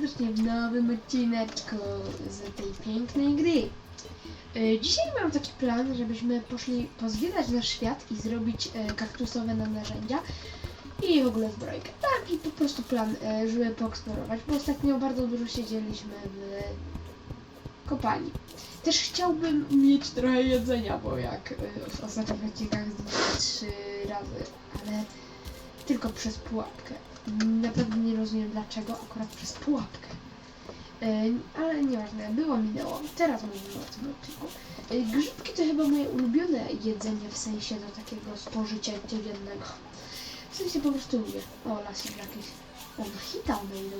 serdecznie w nowym odcineczku z tej pięknej gry. E, Dzisiaj mam taki plan, żebyśmy poszli pozwiedzać nasz świat i zrobić e, kaktusowe nam narzędzia i w ogóle zbrojkę. Taki po prostu plan, e, żeby poeksplorować, bo ostatnio bardzo dużo siedzieliśmy w kopalni. Też chciałbym mieć trochę jedzenia, bo jak w ostatnich odcinkach trzy razy, ale tylko przez pułapkę. Naprawdę nie rozumiem dlaczego akurat przez pułapkę. E, ale nieważne, było minęło. Teraz mówimy o tym odcinku. E, grzybki to chyba moje ulubione jedzenie w sensie do takiego spożycia codziennego. W sensie po prostu lubię. O, lasik jakiś. O, no hita one idą.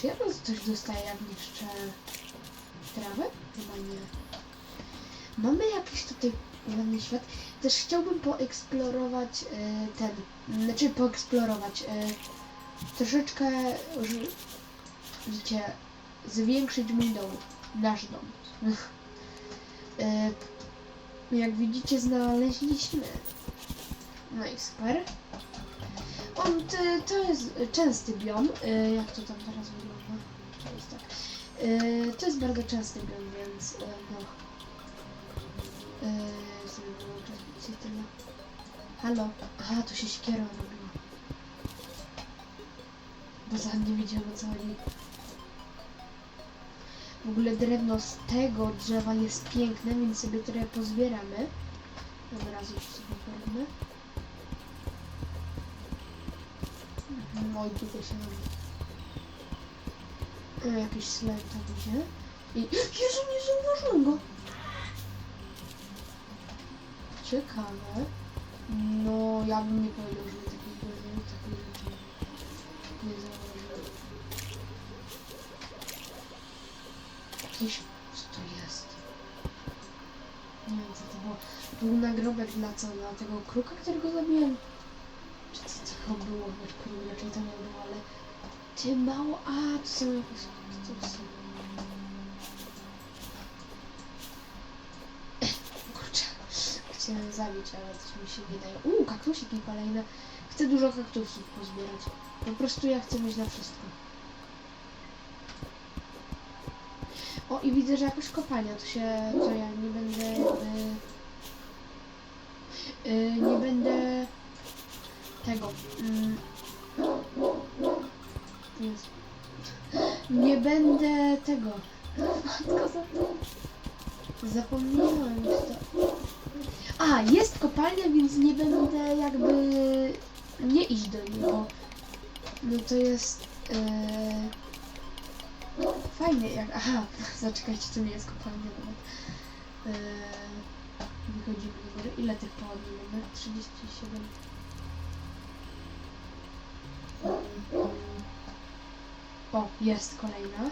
Czy ja teraz coś dostaję jak niszczę trawę? Chyba nie. Mamy jakiś tutaj ładny świat. Też chciałbym poeksplorować e, ten, znaczy poeksplorować e, troszeczkę, wiecie, zwiększyć mój dom, nasz dom. e, jak widzicie, znaleźliśmy. No i super. On, to, jest częsty biom. Jak to tam teraz wygląda? To jest tak. To jest bardzo częsty biom, więc no. Tyle. Halo? Aha, to się ściera robiło. Bo za nie wiedziałem o co. W ogóle drewno z tego drzewa jest piękne, więc sobie trochę pozbieramy. Od razu już sobie porobimy. Mhm, Oj, tutaj się robi. Jakiś slime tam idzie. I... Jezu, nie zauważyłem go! Ciekawe. No, ja bym nie powiedział, że takich takich rzeczy nie zauważyłem. Jakieś... Co to jest? Nie wiem, co to było. Był nagrobek dla co? Dla tego kruka, którego zabiłem? Czy co to było? Raczej to nie było, ale... Ty mało... A, to są jakieś... To są... Kurczę, chciałem zabić, ale coś mi się nie daje. Uuu, kaktusiki kolejne. Chcę dużo kaktusów pozbierać. Po prostu ja chcę mieć na wszystko. O, i widzę, że jakaś kopalnia, to się, to ja nie będę jakby... Yy, nie będę tego... Jest. Nie będę tego... Matko, za- Zapomniałam już to. A, jest kopalnia, więc nie będę jakby nie iść do niego. No to jest e, fajnie jak. Aha, zaczekajcie, to nie jest kopalnia nawet. E, wychodzimy do góry. Ile tych południ mamy? 37. O, jest kolejna.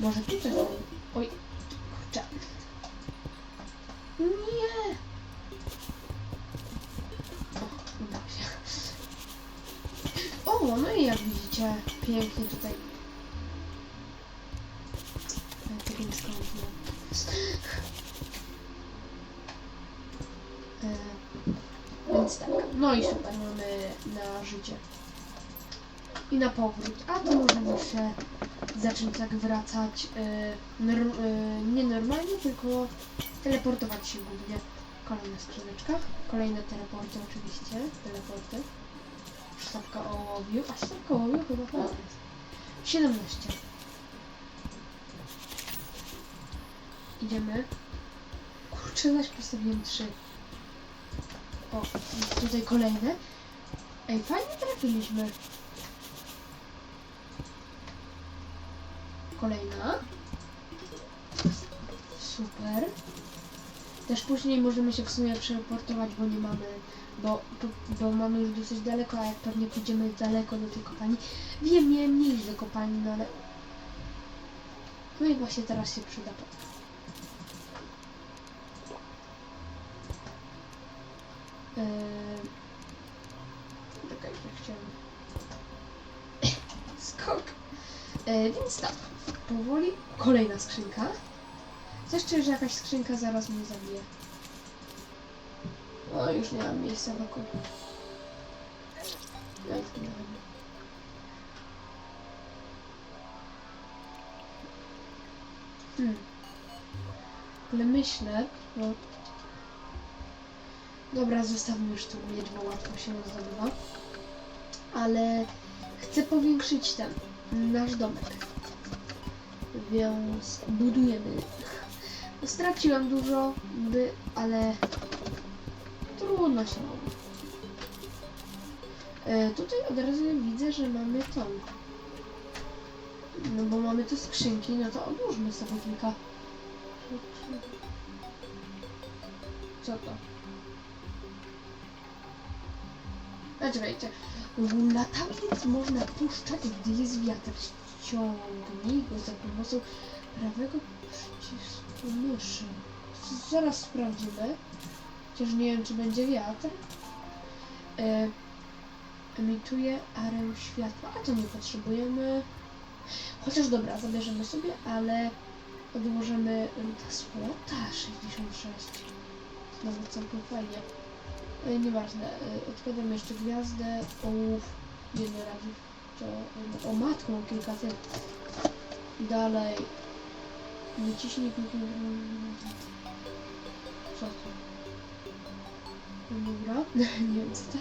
Może tutaj. Oj, Nie! Udało. O, no i jak widzicie, pięknie tutaj. E, Więc tak, no i super, mamy na życie. I na powrót. A to możemy się zacząć tak wracać y, nor- y, nie normalnie, tylko teleportować się głównie. Kolejna skrzyneczka, kolejne teleporty oczywiście, teleporty. Sztabka ołowiu, a sztabka ołowiu chyba to jest. 17. Idziemy. Kurczę, zaś postawiłem 3. O, tutaj kolejne. Ej, fajnie trafiliśmy. Kolejna. Super. Też później możemy się w sumie przeportować, bo nie mamy, bo, bo, bo mamy już dosyć daleko, a jak pewnie pójdziemy daleko do tej kopalni. Wiem, nie iść do kopalni, no ale... No i właśnie teraz się przyda podka. Eee... Czekaj, że chciałem... Skok. E, więc tak, Powoli. Kolejna skrzynka. Coś czuję, że jakaś skrzynka zaraz mnie zabije. O, już nie mam miejsca wokół. No i zginąłem. Hmm. Ale myślę, bo... Dobra, zostawmy już tu miedź, bo łatwo się zdobywa. Ale chcę powiększyć ten, nasz domek. Więc budujemy. Straciłem dużo, by, ale trudno się mówi. E, tutaj od razu widzę, że mamy tą. No bo mamy tu skrzynki, no to odłóżmy sobie kilka. Co to? A czekajcie. Latawiec można puszczać, gdy jest wiatr. Ściągnij go za pomocą prawego przycisku myszy. Zaraz sprawdzimy. Chociaż nie wiem, czy będzie wiatr. E, emituje arę światła, a to nie potrzebujemy. Chociaż dobra, zabierzemy sobie, ale odłożymy ta słota 66. Nawet całkiem fajnie. E, nieważne, e, odkładam jeszcze gwiazdę, ołów, jednorazowy, to, o matką kilka tych. Dalej, wyciśnij kilka... Co to? Dobra, nie wiem co to.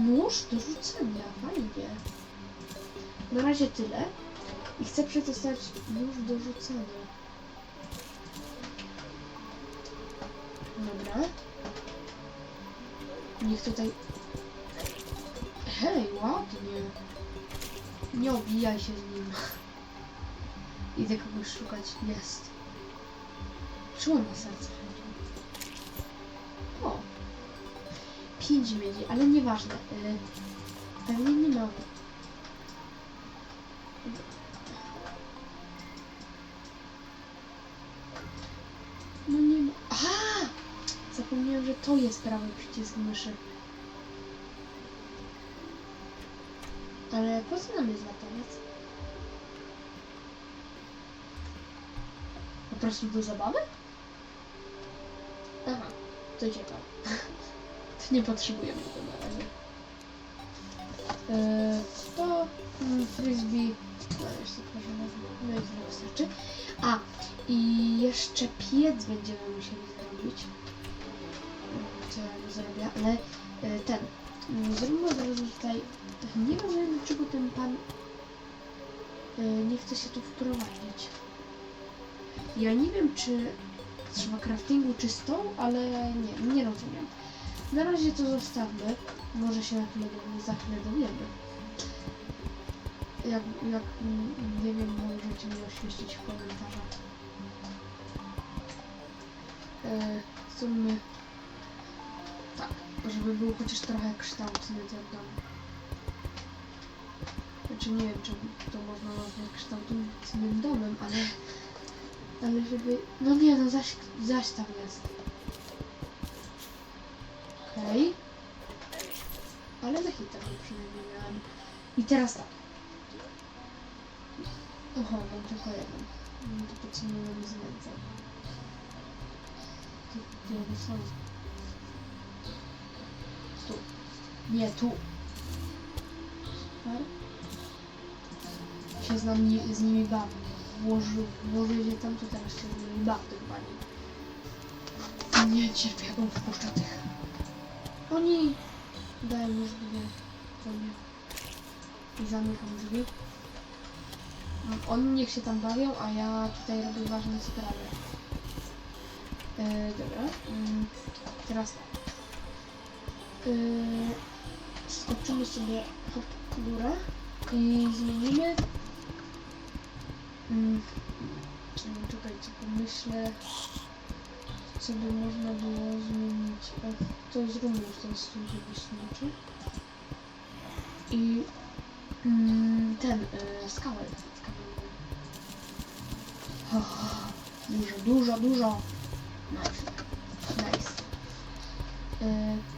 Nóż do rzucenia, fajnie. Na razie tyle. I chcę przetestować nóż do rzucania. Dobra. Niech tutaj... Hej, ładnie. Nie obijaj się z nim. Idę kogoś szukać. Jest. Czemu na serce? O. Pięć miedzi, ale nieważne. Y, Pewnie nie mam. No nie ma. Aha! Zapomniałem, że to jest prawy przycisk myszy. Ale po co nam jest latawiec? Po prostu do zabawy? Aha, to ciekawe. to nie potrzebujemy tego na razie. Eee, to mm, frisbee. No jeszcze proszę no i tyle wystarczy. A, i jeszcze piec będziemy musieli zrobić. Mm, Co ja nie zrobię, ale e, ten. mm, Zrobimy od razu tutaj. Nie rozumiem dlaczego ten pan e, nie chce się tu wprowadzić. Ja nie wiem czy trzeba craftingu czy stołu, ale nie, nie rozumiem. Na razie to zostawmy. Może się na chwilę, za chwilę dowiemy. Jak, jak mm, nie wiem, możecie mnie oświecić w komentarzach. E, zróbmy tak, żeby był chociaż trochę kształtny ten dom. Znaczy nie wiem, czy to można nazwać kształtnym domem, ale ale żeby... No nie, no zaś, zaś tam jest. Okej. Ale za hita przynajmniej miałem. I teraz tak. Oho, mam tylko jeden. No to podsumujemy z więcej. Tu, one są? Tu. Nie, tu. Super. Się z, nami, z nimi bawię. Włoży, włożyli je tam, to teraz się z nimi bawię chyba nie. Nie cierpię, jak on wpuszcza tych. Oni dają już dwie. To nie. I zamykam drzwi. No, Oni niech się tam bawią, a ja tutaj robię ważne sprawy. E, dobra. Mm, teraz tak. E, skoczymy sobie w górę i zmienimy. Mm, mm, czekajcie, pomyślę, co by można było zmienić. O, to zróbmy już ten stół wyśniczy. I mm, ten, y, skałę. skałę. O, dużo, dużo, dużo. Nice. Nice. Y,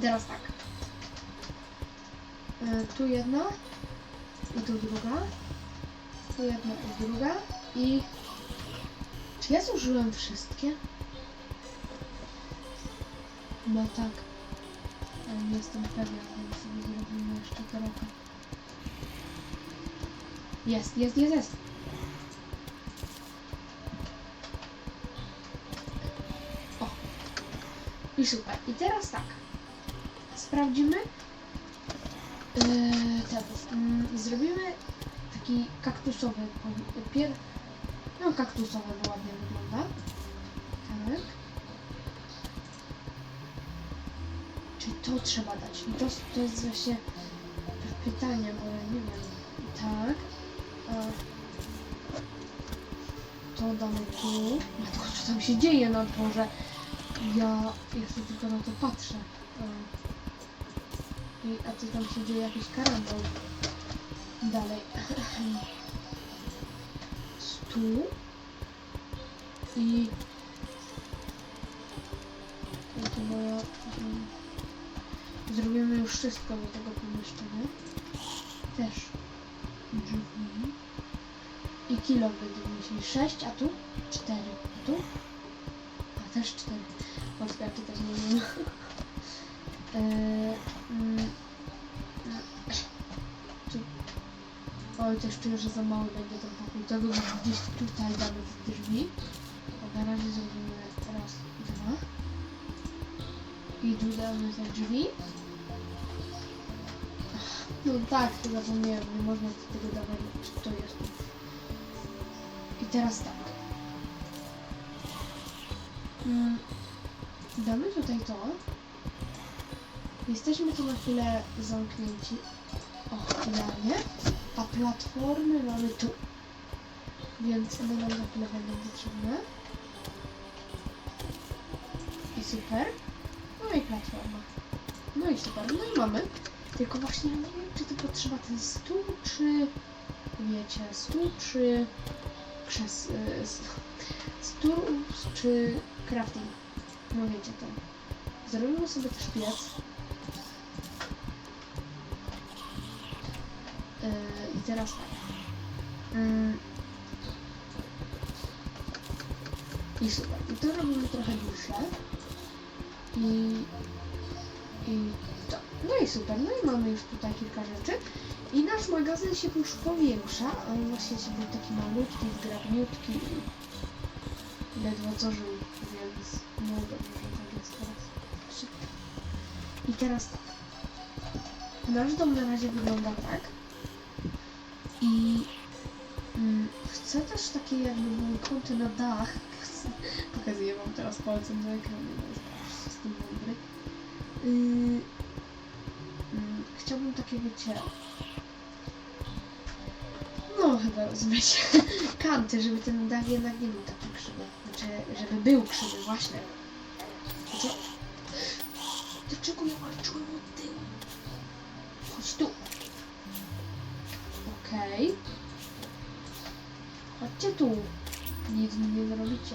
teraz tak. E, tu jedna i tu druga. Tu jedna i druga i... Czy ja zużyłem wszystkie? No tak. Ale nie jestem pewien, więc sobie zrobimy jeszcze trochę. Jest, jest, jest, jest. O. I super. I teraz tak. Sprawdzimy. Yy, mm, zrobimy taki kaktusowy. Pier... No, kaktusowy bo ładnie wygląda. Tak. Czy to trzeba dać? I to, to jest właśnie pytanie, bo ja nie wiem. Tak. A to damy tu. Matko, co tam się dzieje na dworze? Ja, sobie tylko na to patrzę. I, a co tam się dzieje? Jakiś karambol. Dalej. Stół. I... I to moja... mm, Zrobimy już wszystko do tego pomieszczenia. Też drzwi. I kilo wydłużi, czyli 6, a tu 4. A tu? A też 4. Polska czytać nie wiem. Że za mały będzie ten pokój. To go gdzieś tutaj damy te drzwi. Bo na razie zrobimy raz, dwa. I tu damy te drzwi. No tak, zapomniałem, nie można tego dawać, czy to jest. I teraz tak. Mm, damy tutaj to. Jesteśmy tu na chwilę zamknięci. O, idealnie. A platformy mamy tu. Więc one nam chwilę będą potrzebne. I super. No i platforma. No i super. No i mamy. Tylko właśnie ja nie wiem, czy to potrzeba ten stół, czy wiecie, stół, czy krzes... y, stół, czy crafting. No wiecie to. Zrobimy sobie też piec. Teraz tak. Mm. I super. I to robimy trochę dłuższe. I... I to. No i super. No i mamy już tutaj kilka rzeczy. I nasz magazyn się już powiększa. On właśnie się był taki malutki, zgrabniutki. i Ledwo co żył, więc no dobrze, że tak jest teraz. I teraz tak. Nasz dom na razie wygląda tak. I mm, chcę też takie jakby były kąty na dach. Pokazuję wam teraz palcem na ekranie, jest jestem mądry. Yy, mm, chciałbym takie, wiecie... No, chyba rozumiecie. Kanty, żeby ten dach jednak nie był taki krzywy. Znaczy, żeby był krzywy, właśnie. Dlaczego ja walczyłem od Chodźcie tu. Nic mi nie zrobicie.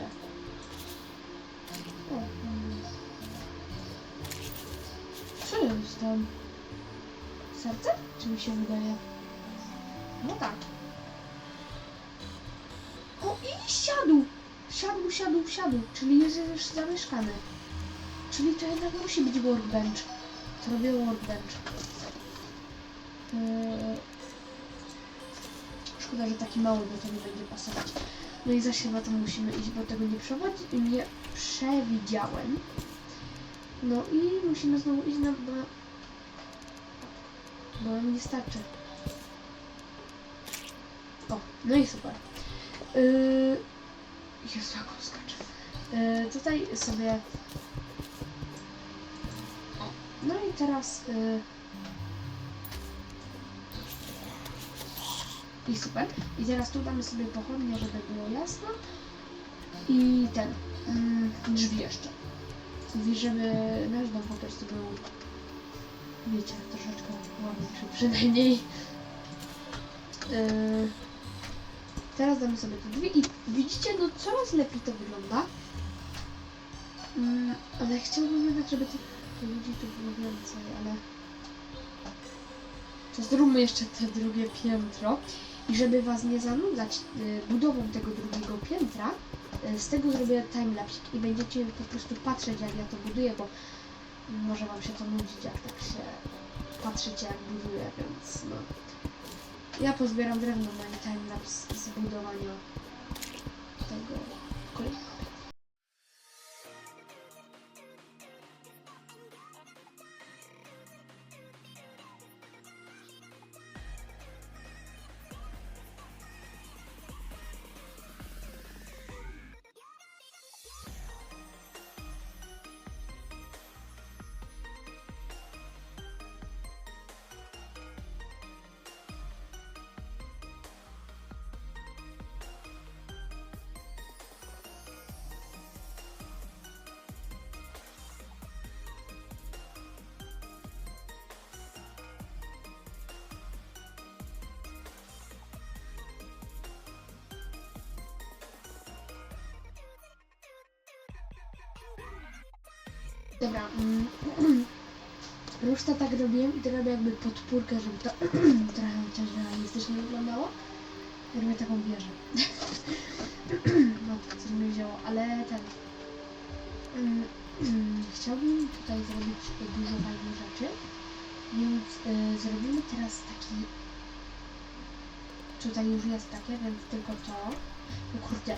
O, jest tam? Serce? Czy mi się wydaje? No tak. O, i siadł! Siadł, siadł, siadł. Czyli jest już zamieszkany. Czyli to jednak musi być workbench. To robię workbench. Eee, Szkoda, że taki mały, bo to nie będzie pasować. No i zaś chyba to musimy iść, bo tego nie, nie przewidziałem. No i musimy znowu iść na... Bo, bo nam nie starczy. O, no i super. Yy... Jezu, jak on skacze. Yy, tutaj sobie... No i teraz... Yy... I super. I teraz tu damy sobie pochodnie, żeby było jasno. I ten, mm, drzwi jeszcze. I żeby nasz dom po prostu był, wiecie, troszeczkę ładniejszy przynajmniej. Yy, teraz damy sobie te drzwi i widzicie, no coraz lepiej to wygląda. Mm, ale chciałbym jednak, żeby tych ludzi tu było więcej, ale... To zróbmy jeszcze te drugie piętro. I żeby was nie zanudzać y, budową tego drugiego piętra, E, Z tego zrobię timelapse i będziecie po prostu patrzeć jak ja to buduję, bo może wam się to nudzić jak tak się patrzycie jak buduję, więc no. Ja pozbieram drewno na timelapse z budowania tego kolejnego. Dobra. Mm, już to tak robiłem i to robię jakby podpórkę, żeby to trochę chociaż realistycznie wyglądało. Robię taką wieżę. no co mi wzięło, ale ten... Mm, chciałbym tutaj zrobić dużo fajnych rzeczy, więc y, zrobimy teraz taki... Tutaj już jest takie, więc tylko to. O kurde.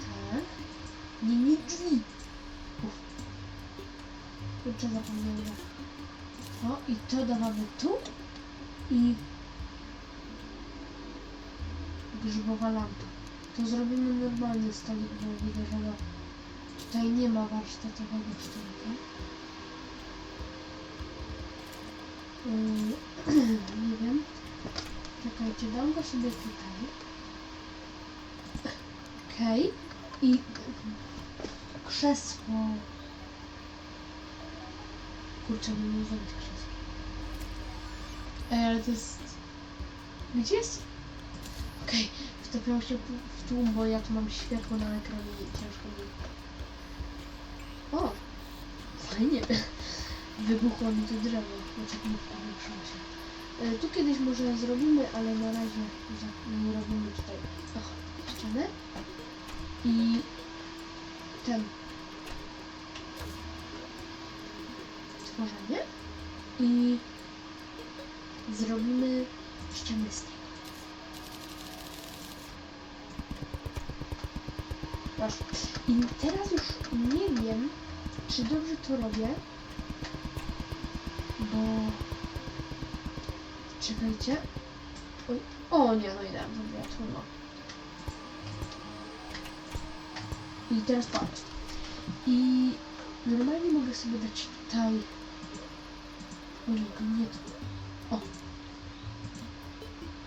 Tak. Nie, nie drzwi. Kurczę, zapomniałem. O, i to dawamy tu. I grzybowa lampa. To zrobimy normalny stolik, bo widzę, że tutaj nie ma warsztatowego stolika. Yy, nie wiem. Czekajcie, dam go sobie tutaj. Okej. I krzesło. Kurczę, nie mogę zrobić krzesło. Ej, ale to jest... Gdzie jest? Okej, wtopiłam się w- tłum, bo ja tu mam światło na ekranie i ciężko mi... O! Fajnie. Wybuchło mi tu drzewo. Znaczy nie powiększyło się. E, Tu kiedyś może zrobimy, ale na razie nie robimy tutaj och, ścianę. I ten tworzenie i zrobimy ścianę z tego. I teraz już nie wiem, czy dobrze to robię, bo czekajcie. Oj. O nie, no i dałem to wiatru, no. I teraz patrz. I normalnie mogę sobie dać tutaj. Ojej, nie tu. O.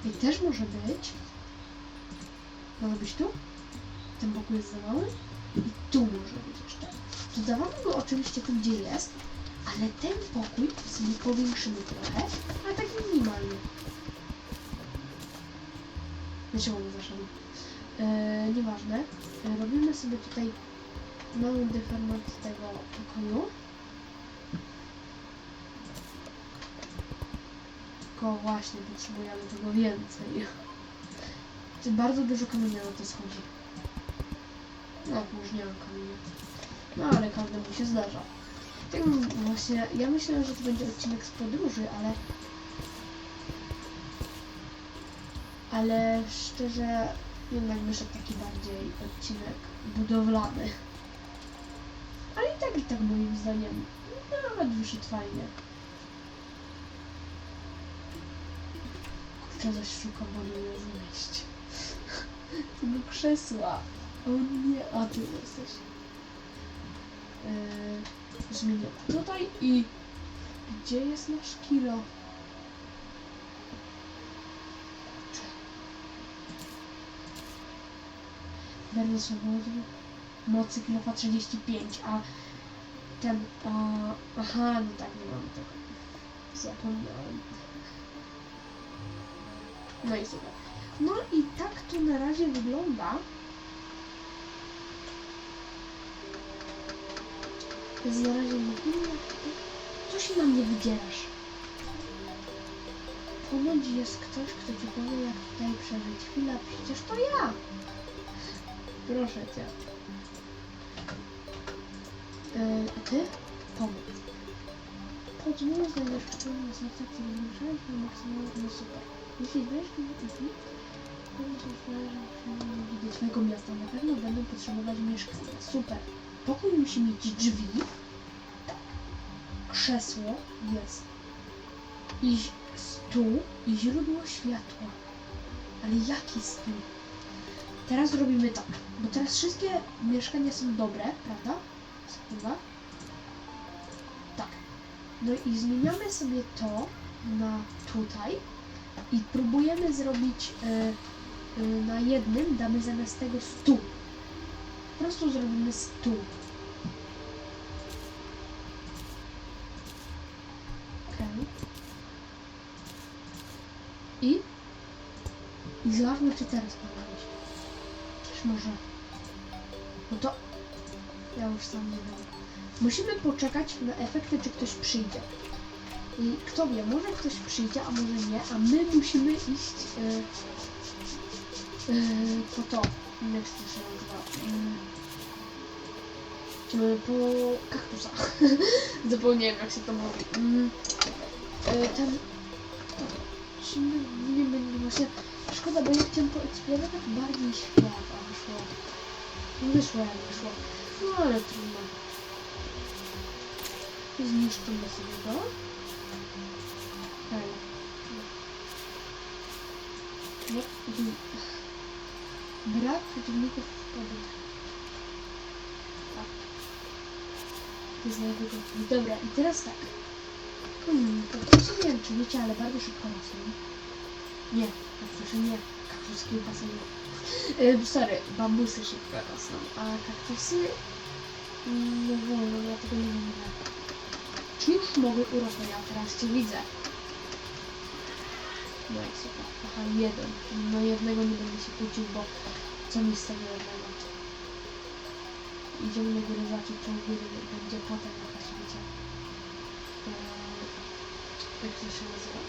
I też może być. Może być tu? Ten pokój jest za mały. I tu może być jeszcze. Dodawamy go oczywiście tu, gdzie jest. Ale ten pokój sobie powiększymy trochę, ale tak minimalnie. Dlaczego nie zaszedł? Eee, nieważne. E, Robimy sobie tutaj mały deformat tego pokoju. Tylko właśnie potrzebujemy tego więcej. Czy bardzo dużo kamienia na to schodzi. No, już nie mam kamienia. No, ale każdemu się zdarza. Tak właśnie, ja myślę, że to będzie odcinek z podróży, ale... Ale szczerze, jednak wyszedł taki bardziej odcinek budowlany. Ale i tak, i tak moim zdaniem nawet wyszedł fajnie. Szukam, bo nie umiem znaleźć. Tego krzesła. O nie, a ty jesteś. Yy, zmienię tutaj i... Gdzie jest nasz kilo? Będę sobie mocy kilofa 35, a ten, a, aha, no tak, nie mam tego. Zapomniałem. No i super. No i tak to na razie wygląda. Jest na razie nie wiem, co się na mnie wydzierasz. Ponoć jest ktoś, kto ci powie, jak tutaj przeżyć chwilę, przecież to ja. Proszę cię. E, a ty? Pomóc. Chodź, nie znajdziesz wspólną satysfakcję, nie ruszałeś na maksymalnie, no super. Jeśli. Powiem ci, że widzę twojego miasta. Na pewno będą potrzebować mieszkania. Super. Pokój musi mieć drzwi. Krzesło jest. I stół i źródło światła. Ale jaki stół? Teraz robimy tak, bo teraz wszystkie mieszkania są dobre, prawda? Sekunda. Tak. No i zmieniamy sobie to na tutaj i próbujemy zrobić e, e, na jednym, damy zamiast tego stół. Po prostu zrobimy stół. Okej. I? I zobaczmy, czy teraz iść. Też może. No to... Ja już sam nie wiem. Musimy poczekać na efekty, czy ktoś przyjdzie. I kto wie, może ktoś przyjdzie, a może nie, a my musimy iść e, e, po to. Jak to się nazywa? E, po kaktusach. Zapomniałem jak się to mówi. Mm, e, ten... Czy nie będzie właśnie... Szkoda, bo ja chciałem poeksplorować bardziej świat, a wyszło... Wyszło jak wyszło. No ale trudno. Zniszczymy sobie go. Brak przeciwników w pobyt. Tak. To. Dobra, i teraz tak. Hmm, kaktusy nie wiem czy wiecie, ale bardzo szybko rosną. Nie, kaktusy nie. Kaktusy kiełbasowe. Yy, sorry, bambusy szybko rosną, a kaktusy... mm, Nie wolno, ja tego nie wiem. Czy już mogę urosnąć? Ja teraz cię widzę. No i super. Aha, jeden. No jednego nie będę się kłócił, bo co mi z tego jednego? Idziemy do góry zobaczyć, czy u góry będzie potem jakaś, wiecie. Eee, jak to się nazywa?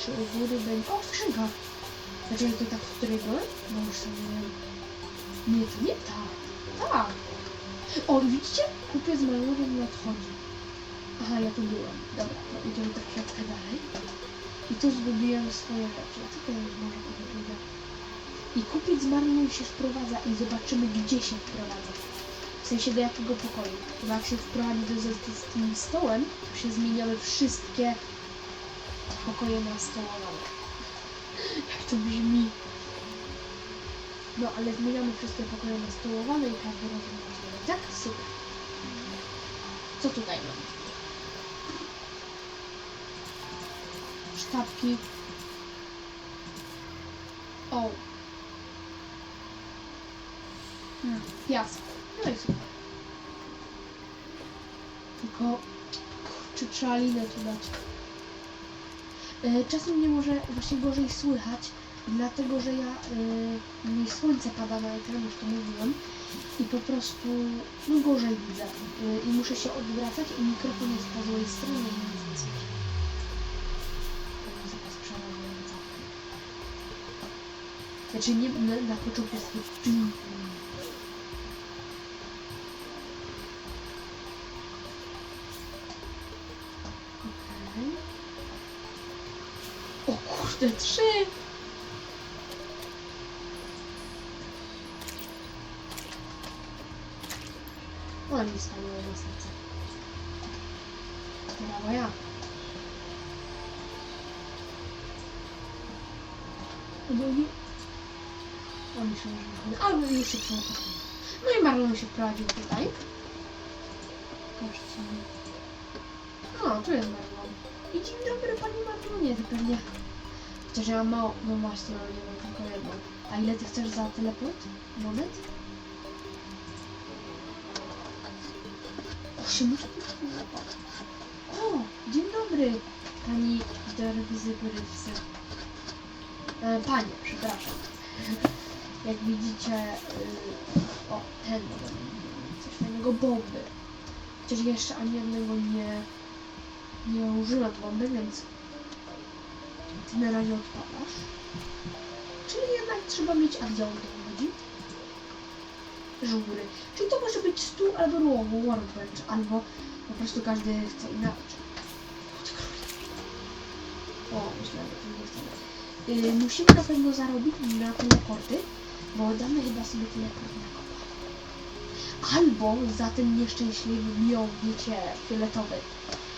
Czy u góry będzie... O, skrzynka! Znaczy to tak, w której byłem? No już sobie nie wiem. Nie, to nie ta. Tak. O, widzicie? Kupiec z malurem nie odchodzi. Aha, ja tu byłem. Dobra, to idziemy troszeczkę dalej. I tu zgubiłem swoje rzeczy. Co to jest może powiedzieć? I kupiec Marlą się wprowadza i zobaczymy, gdzie się wprowadza. W sensie do jakiego pokoju. Bo jak się wprowadzi do, z, tym stołem, to się zmieniały wszystkie pokoje na stołowane. Jak to brzmi. No, ale zmieniamy wszystkie pokoje na stołowane i każdy rozumie. Tak? Super. Co tutaj mamy? Sztabki. O. Hmm, piasek. No i super. Tylko, kurczę, trzeba linę tu dać. E, Czasem mnie może właśnie gorzej słychać, dlatego że ja y, mi słońce pada na ekran, już to mówiłem i po prostu no gorzej widzę y, i muszę się odwracać i mikrofon jest po złej stronie Znaczy nie na, na początku jest. Okej. O kurde, trzy! Spaliło na serce. Ja. O, myślę, że wychodzi. Ale już się przeprowadził. No i Marlon się wprowadził tutaj. Proszę sobie. O, tu jest Marlon. I dzień dobry, pani Marlonie, to pewnie... Chociaż ja mam mało... No właśnie, mam tylko jedną. A ile ty chcesz za teleport? Moment? 80 O, dzień dobry, pani derwizyborywcy. E, panie, przepraszam. Jak widzicie, y, o, ten, coś fajnego, bomby. Chociaż jeszcze ani jednego nie, nie użyłam bomby, więc ty na razie odpadasz. Czyli jednak trzeba mieć, a gdzie on to chodzi? żury. Czyli to może być stół albo rowo, workbench, albo po prostu każdy chce inaczej. O, myślałem, że to nie chcemy. Yy, musimy na pewno zarobić na teleporty, bo damy chyba sobie na kopa. Albo za ten nieszczęśliwy mią, wiecie, fioletowy.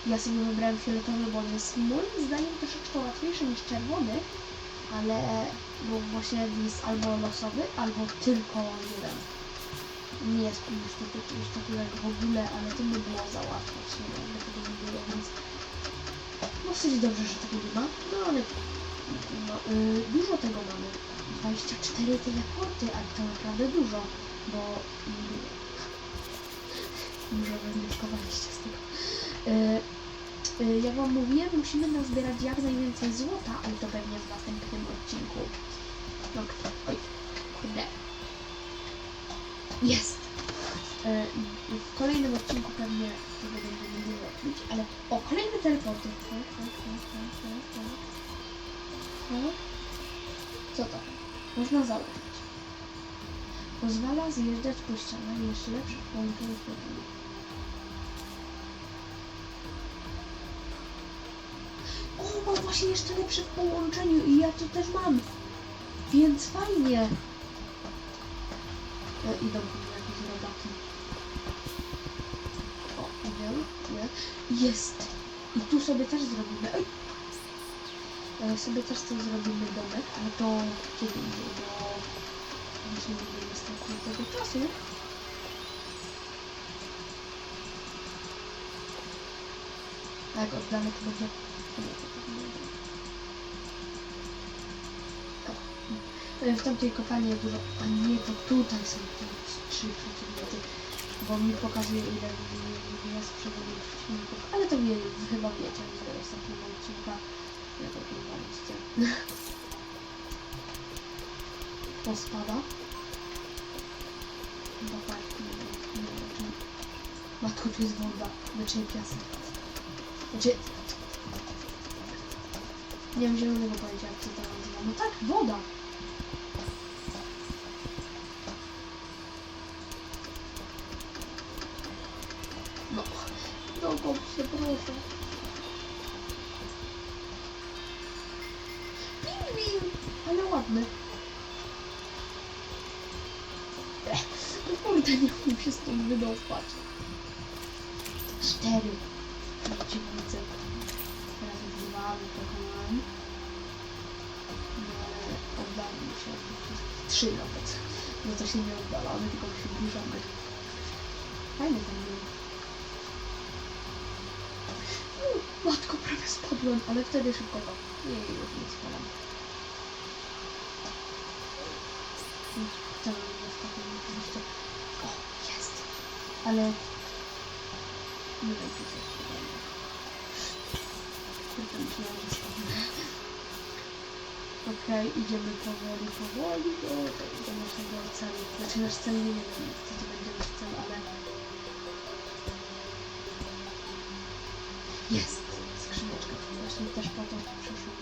Ja sobie wybrałem fioletowy, bo on jest moim zdaniem troszeczkę łatwiejszy niż czerwony, ale bo właśnie jest albo losowy, albo tylko jeden. Nie jest niestety czymś takiego w ogóle, ale to by było za łatwo, w sumie, jakby tego nie było, więc dosyć dobrze, że tego nie ma, no ale no, y, dużo tego mamy. 24 teleporty, ale to naprawdę dużo, bo mm, dużo wywnioskowaliście z tego. Y, y, jak wam mówiłem, musimy nazbierać jak najwięcej złota, ale to pewnie w następnym odcinku. No, oj, kurde. Jest! Y, w kolejnym odcinku pewnie tego będziemy robić, ale o, kolejne teleporty. Tak, tak, tak, tak, tak, tak. Co to? Można założyć. Pozwala zjeżdżać po ścianach jeszcze lepsze połączenie z. O, mam właśnie jeszcze lepsze w połączeniu i ja to też mam. Więc fajnie. E, idą jakieś robaki. O, nie? Jest. I tu sobie też zrobimy. E, sobie też tu zrobimy domek, ale to kiedy indziej, bo już nie mamy niestety tego czasu. Tak, oddane to będzie... tak. E, W tamtej kopalni jest dużo... A nie, to tutaj są te trzy przeciwmioty. Bo mi pokazuje ile jest przeciwników. Ale to wie, chyba wiecie z ostatniego odcinka. Ja to oglądaliście. To spada. Wiem, wiem czym. Matko, tu jest woda, znaczy piasek. Znaczy... Nie mam zielonego pojęcia, jak to nazywa. No tak, woda! No, dokąd się proszę. Pingwin! Ale ładny. Się stąd wydostać. Cztery. Przeciwnicy. Teraz wzywamy, pokonałem. No ale oddali się. Trzy nawet. No to się nie oddalamy, tylko przybliżamy. Fajny ten był. U, Matko, prawie spadłem, ale wtedy szybko to. Nie, już nie spadam. Chciałem ostatnio oczywiście. O! Ale... Nie czy coś spadłem. Kurde, myślałam, że. Okej, idziemy powoli, powoli do, do naszego celu. Znaczy nasz cel nie wiem, co to będzie nasz cel, ale... Jest! Skrzyneczka. Właśnie też po to tu przyszłam.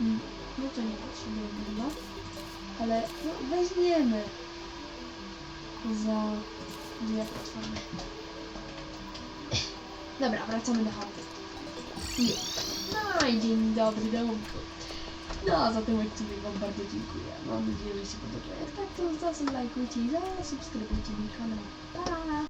Mm, No to nie potrzebujemy chyba. Ale no, weźmiemy za dwie platformy. Dobra, wracamy do chaty. No i dzień dobry domku. No za ten odcinek Wam bardzo dziękuję. Mam nadzieję, że się podoba. Jak tak, to zasubskrybujcie i zasubskrybujcie mój kanał. Pa!